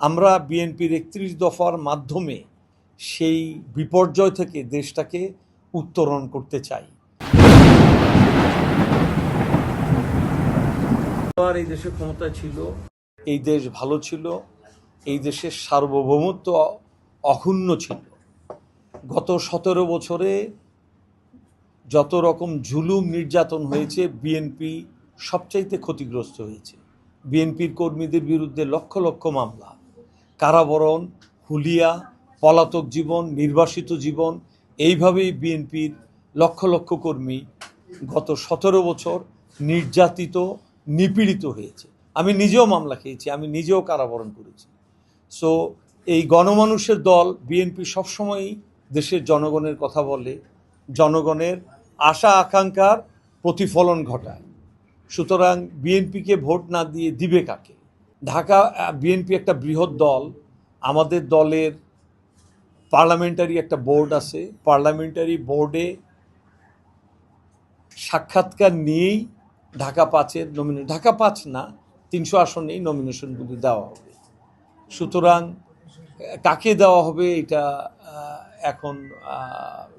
আমরা বিএনপির একত্রিশ দফার মাধ্যমে সেই বিপর্যয় থেকে দেশটাকে উত্তরণ করতে চাই। আর এই দেশে ক্ষমতা ছিল। এই দেশ ভালো ছিল এই দেশের সার্বভৌমত্ব অক্ষুণ্ণ ছিল। গত সতেরো বছরে যত রকম ঝুলুম নির্যাতন হয়েছে বিএনপি সবচাইতে ক্ষতিগ্রস্ত হয়েছে। বিএনপির কর্মীদের বিরুদ্ধে লক্ষ লক্ষ মামলা। কারাবরণ, হুলিয়া, পলাতক জীবন, নির্বাসিত জীবন, এইভাবেই বিএনপির লক্ষ লক্ষ কর্মী গত সতেরো বছর নির্যাতিত, নিপীড়িত হয়েছে। আমি নিজেও মামলা খেয়েছি, আমি নিজেও কারাবরণ করেছি। সো এই গণমানুষের দল বিএনপি সবসময়ই দেশের জনগণের কথা বলে, জনগণের আশা, আকাঙ্ক্ষার প্রতিফলন ঘটায়। সুতরাং বিএনপিকে ভোট না দিয়ে দিবে কাকে? ঢাকা বিএনপি একটা বৃহৎ দল। আমাদের দলের পার্লামেন্টারি একটা বোর্ড আছে। পার্লামেন্টারি বোর্ডে সাক্ষাৎকার নিয়েই ঢাকা পাঁচের নমিনেশন ঢাকা পাঁচ না, তিনশো আসনেই নমিনেশনগুলি দেওয়া হবে। সুতরাং, কাকে দেওয়া হবে এটা এখন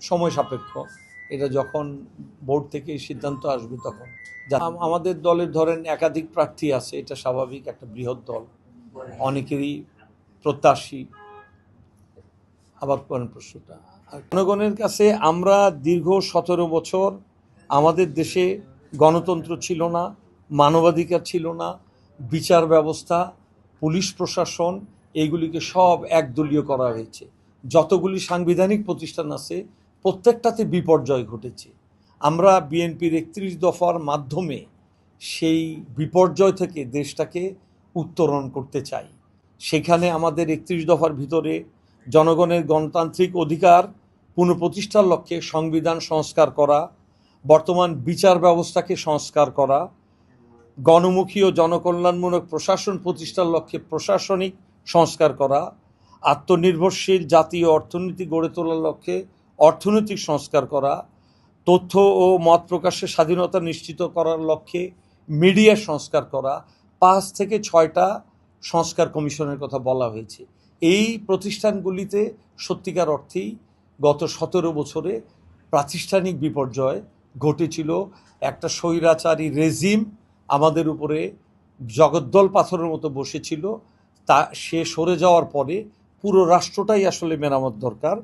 সময় সাপেক্ষ। এটা যখন বোর্ড থেকে সিদ্ধান্ত আসবে তখন। আমাদের দলের ধরেন একাধিক প্রার্থী আছে, এটা স্বাভাবিক একটা বৃহৎ দল। অনেকেরই প্রত্যাশী। আবার করেন প্রশ্নটা জনগণের কাছে আমরা দীর্ঘ সতেরো বছর আমাদের দেশে গণতন্ত্র ছিল না, মানবাধিকার ছিল না, বিচার ব্যবস্থা, পুলিশ প্রশাসন, এইগুলিকে সব একদলীয় করা হয়েছে। যতগুলি সাংবিধানিক প্রতিষ্ঠান আছে প্রত্যেকটাতে বিপর্যয় ঘটেছে। আমরা বিএনপির একত্রিশ দফার মাধ্যমে সেই বিপর্যয় থেকে দেশটাকে উত্তরণ করতে চাই। সেখানে আমাদের একত্রিশ দফার ভিতরে জনগণের গণতান্ত্রিক অধিকার, পুনঃপ্রতিষ্ঠার লক্ষ্যে সংবিধান সংস্কার করা, বর্তমান বিচার ব্যবস্থাকে সংস্কার করা, গণমুখী ও জনকল্যাণমূলক প্রশাসন প্রতিষ্ঠার লক্ষ্যে প্রশাসনিক সংস্কার করা, আত্মনির্ভরশীল জাতীয় অর্থনীতি গড়ে তোলার লক্ষ্যে অর্থনৈতিক সংস্কার করা, তথ্য ও মত প্রকাশের স্বাধীনতা নিশ্চিত করার লক্ষ্যে মিডিয়া সংস্কার করা, পাঁচ থেকে ছয়টা সংস্কার কমিশনের কথা বলা হয়েছে। এই প্রতিষ্ঠানগুলিতে সত্যিকার অর্থেই গত সতেরো বছরে প্রাতিষ্ঠানিক বিপর্যয় ঘটেছিল। একটা স্বৈরাচারী রেজিম আমাদের উপরে জগদ্দল পাথরের মতো বসেছিল। তা সে সরে যাওয়ার পরে পুরো রাষ্ট্রটাই আসলে মেরামত দরকার।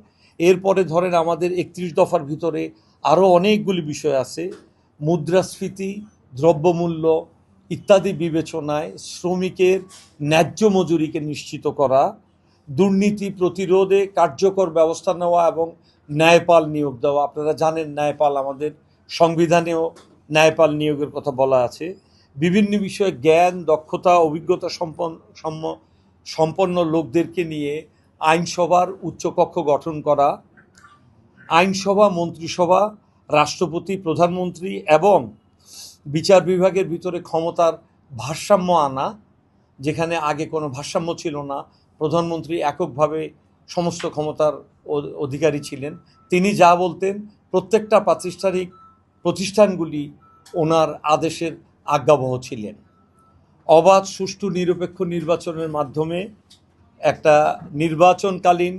এরপরে ধরেন আমাদের একত্রিশ দফার ভিতরে আরও অনেকগুলি বিষয় আছে। মুদ্রাস্ফীতি, দ্রব্যমূল্য ইত্যাদি বিবেচনায় শ্রমিকের ন্যায্য মজুরিকে নিশ্চিত করা, দুর্নীতি প্রতিরোধে কার্যকর ব্যবস্থা নেওয়া এবং ন্যায়পাল নিয়োগ দেওয়া। আপনারা জানেন ন্যায়পাল আমাদের সংবিধানেও ন্যায়পাল নিয়োগের কথা বলা আছে। বিভিন্ন বিষয়ে জ্ঞান, দক্ষতা, অভিজ্ঞতা সম্পন্ন সম্পন্ন লোকদেরকে নিয়ে আইনসভার উচ্চকক্ষ গঠন করা, আইনসভা, মন্ত্রিসভা, রাষ্ট্রপতি, প্রধানমন্ত্রী এবং বিচার বিভাগের ভিতরে ক্ষমতার ভারসাম্য আনা, যেখানে আগে কোনো ভারসাম্য ছিল না, প্রধানমন্ত্রী এককভাবে সমস্ত ক্ষমতার অধিকারী ছিলেন। তিনি যা বলতেন, প্রত্যেকটা প্রাতিষ্ঠানিক প্রতিষ্ঠানগুলি ওনার আদেশের আজ্ঞাবহ ছিলেন। অবাধ, সুষ্ঠু, নিরপেক্ষ নির্বাচনের মাধ্যমে একটা নির্বাচনকালীন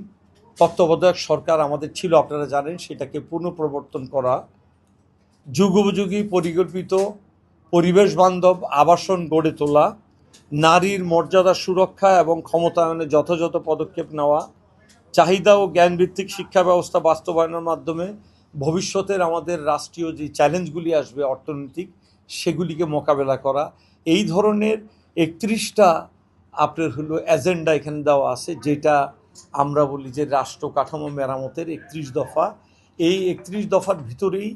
তত্ত্বাবধায়ক সরকার আমাদের ছিল, আপনারা জানেন, সেটাকে পুনঃপ্রবর্তন করা। যুগোপযোগী, পরিকল্পিত পরিবেশ বান্ধব আবাসন গড়ে তোলা, নারীর মর্যাদা সুরক্ষা এবং ক্ষমতায়নে যথাযথ পদক্ষেপ নেওয়া, চাহিদা ও জ্ঞানভিত্তিক শিক্ষা ব্যবস্থা বাস্তবায়নের মাধ্যমে ভবিষ্যতের আমাদের রাষ্ট্রীয় যে চ্যালেঞ্জগুলি আসবে অর্থনৈতিক, সেগুলিকে মোকাবেলা করা। এই ধরনের একত্রিশটা আপনার হলো এজেন্ডা এখানে দেওয়া আছে, যেটা আমরা বলি যে রাষ্ট্র কাঠামো মেরামতের একত্রিশ দফা। এই একত্রিশ দফার ভিতরেই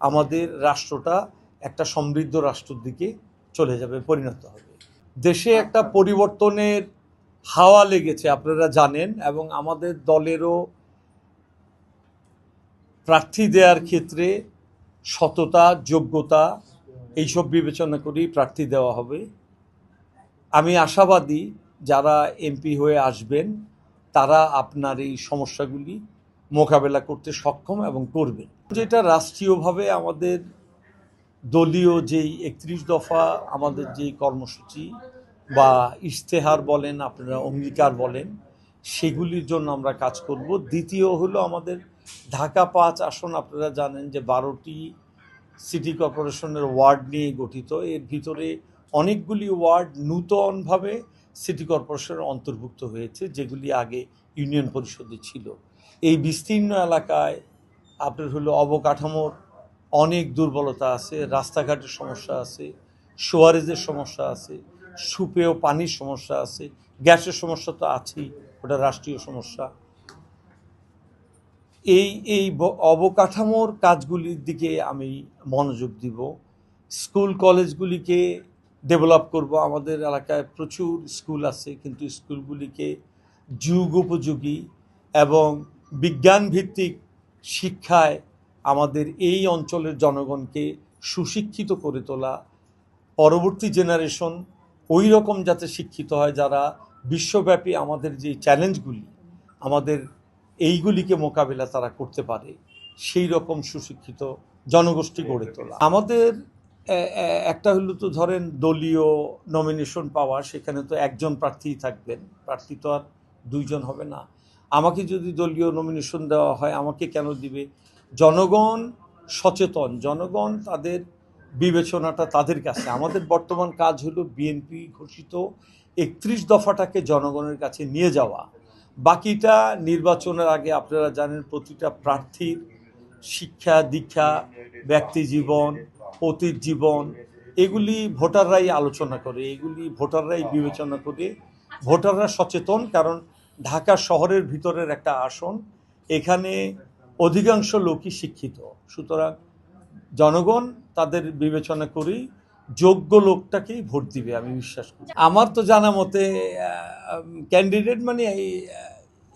আমাদের রাষ্ট্রটা একটা সমৃদ্ধ রাষ্ট্রের দিকে চলে যাবে, পরিণত হবে। দেশে একটা পরিবর্তনের হাওয়া লেগেছে, আপনারা জানেন, এবং আমাদের দলেরও প্রার্থী দেওয়ার ক্ষেত্রে সততা, যোগ্যতা, এইসব বিবেচনা করেই প্রার্থী দেওয়া হবে। আমি আশাবাদী যারা এমপি হয়ে আসবেন, তারা আপনার এই সমস্যাগুলি মোকাবেলা করতে সক্ষম এবং করবেন। যেটা রাষ্ট্রীয়ভাবে আমাদের দলীয় যেই একত্রিশ দফা আমাদের যেই কর্মসূচি বা ইশতেহার বলেন, আপনারা অঙ্গীকার বলেন, সেগুলির জন্য আমরা কাজ করব। দ্বিতীয় হলো আমাদের ঢাকা পাঁচ আসন, আপনারা জানেন যে বারোটি সিটি কর্পোরেশনের ওয়ার্ড নিয়ে গঠিত। এর ভিতরে অনেকগুলি ওয়ার্ড নূতনভাবে সিটি কর্পোরেশনের অন্তর্ভুক্ত হয়েছে, যেগুলি আগে ইউনিয়ন পরিষদে ছিল। এই বিস্তীর্ণ এলাকায় আপনার হলো অবকাঠামোর অনেক দুর্বলতা আছে, রাস্তাঘাটের সমস্যা আছে, সোয়ারেজের সমস্যা আছে, সুপেয় পানির সমস্যা আছে, গ্যাসের সমস্যা তো আছেই, ওটা রাষ্ট্রীয় সমস্যা। এই এই অবকাঠামোর কাজগুলির দিকে আমি মনোযোগ দিব। স্কুল, কলেজগুলিকে ডেভেলপ করব। আমাদের এলাকায় প্রচুর স্কুল আছে, কিন্তু স্কুলগুলিকে যুগ উপযোগী এবং বিজ্ঞান ভিত্তিক শিক্ষায় আমাদের এই অঞ্চলের জনগণকে সুশিক্ষিত করে তোলা। পরবর্তী জেনারেশন ওই রকম যাতে শিক্ষিত হয়, যারা বিশ্বব্যাপী আমাদের যে চ্যালেঞ্জগুলি আমাদের এইগুলিকে মোকাবিলা তারা করতে পারে সেই রকম সুশিক্ষিত জনগোষ্ঠী গড়ে তোলা। আমাদের একটা হলো তো ধরেন দলীয় নমিনেশন পাওয়া, সেখানে তো একজন প্রার্থীই থাকবেন। প্রার্থী তো আর দুইজন হবে না। আমাকে যদি দলীয় নমিনেশন দেওয়া হয়, আমাকে কেন দিবে? জনগণ সচেতন, জনগণ তাদের বিবেচনাটা তাদের কাছে। আমাদের বর্তমান কাজ হলো বিএনপি ঘোষিত একত্রিশ দফাটাকে জনগণের কাছে নিয়ে যাওয়া। বাকিটা নির্বাচনের আগে আপনারা জানেন প্রতিটা প্রার্থীর শিক্ষা, দীক্ষা, ব্যক্তি জীবন অতীত জীবন, এগুলি ভোটাররাই আলোচনা করে, এগুলি ভোটাররাই বিবেচনা করে। ভোটাররা সচেতন, কারণ ঢাকা শহরের ভিতরের একটা আসন, এখানে অধিকাংশ লোকই শিক্ষিত। সুতরাং জনগণ তাদের বিবেচনা করেই যোগ্য লোকটাকেই ভোট দিবে, আমি বিশ্বাস করি। আমার তো জানা মতে ক্যান্ডিডেট মানে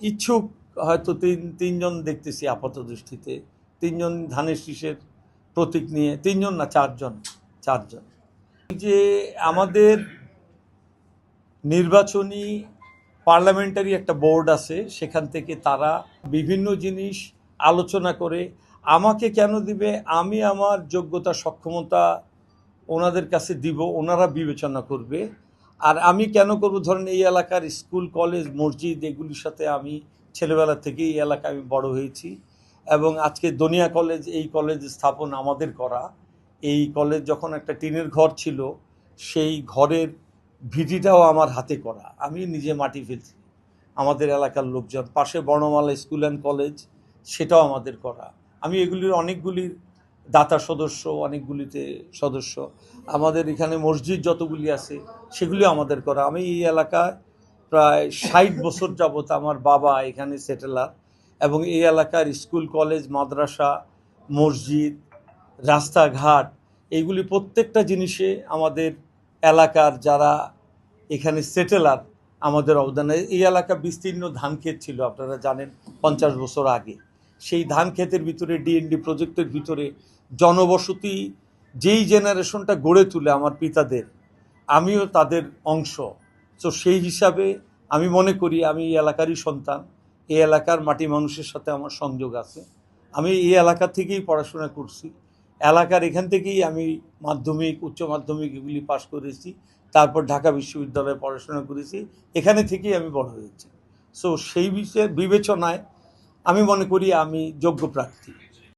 ইচ্ছুক হয়তো তিন, তিনজন দেখতেছি আপাত দৃষ্টিতে। তিনজন ধানের শীষের প্রতীক নিয়ে, তিনজন না চারজন? চারজন। যে আমাদের নির্বাচনী পার্লামেন্টারি একটা বোর্ড আছে, সেখান থেকে তারা বিভিন্ন জিনিস আলোচনা করে, আমাকে কেন দিবে? আমি আমার যোগ্যতা, সক্ষমতা ওনাদের কাছে দিব, ওনারা বিবেচনা করবে। আর আমি কেন করব? ধরেন এই এলাকার স্কুল, কলেজ, মসজিদ, এগুলির সাথে আমি ছেলেবেলা থেকেই এলাকায় আমি বড় হয়েছি। এবং আজকে দনিয়া কলেজ, এই কলেজ স্থাপন আমাদের করা। এই কলেজ যখন একটা টিনের ঘর ছিল, সেই ঘরের ভিটিটাও আমার হাতে করা। আমি নিজে মাটি ফেলছি। আমাদের এলাকার লোকজন, পাশে বর্ণমালা স্কুল অ্যান্ড কলেজ, সেটাও আমাদের করা। আমি এগুলির অনেকগুলির দাতা সদস্য, অনেকগুলিতে সদস্য। আমাদের এখানে মসজিদ যতগুলি আছে, সেগুলি আমাদের করা। আমি এই এলাকায় প্রায় ষাট বছর যাবত আমার বাবা এখানে সেটেলার। এবং এই এলাকার স্কুল, কলেজ, মাদ্রাসা, মসজিদ, রাস্তাঘাট, এইগুলি প্রত্যেকটা জিনিসে আমাদের এলাকার যারা এখানে সেটেলার আমাদের অবদান। এই এলাকা বিস্তীর্ণ ধান ক্ষেত ছিল, আপনারা জানেন, পঞ্চাশ বছর আগে। সেই ধান ক্ষেতের ভিতরে ডিএনডি প্রজেক্টের ভিতরে জনবসতি যেই জেনারেশনটা গড়ে তুলে আমার পিতাদের, আমিও তাদের অংশ। তো সেই হিসাবে আমি মনে করি আমি এই এলাকারই সন্তান। এই এলাকার মাটি মানুষের সাথে আমার সংযোগ আছে। আমি এই এলাকা থেকেই পড়াশোনা করছি। এলাকার এখান থেকেই আমি মাধ্যমিক, উচ্চ মাধ্যমিক এগুলি পাশ করেছি। তারপর ঢাকা বিশ্ববিদ্যালয়ে পড়াশোনা করেছি। এখানে থেকেই আমি বড় হয়েছি। সো সেই বিষয়ে বিবেচনায় আমি মনে করি আমি যোগ্য প্রার্থী।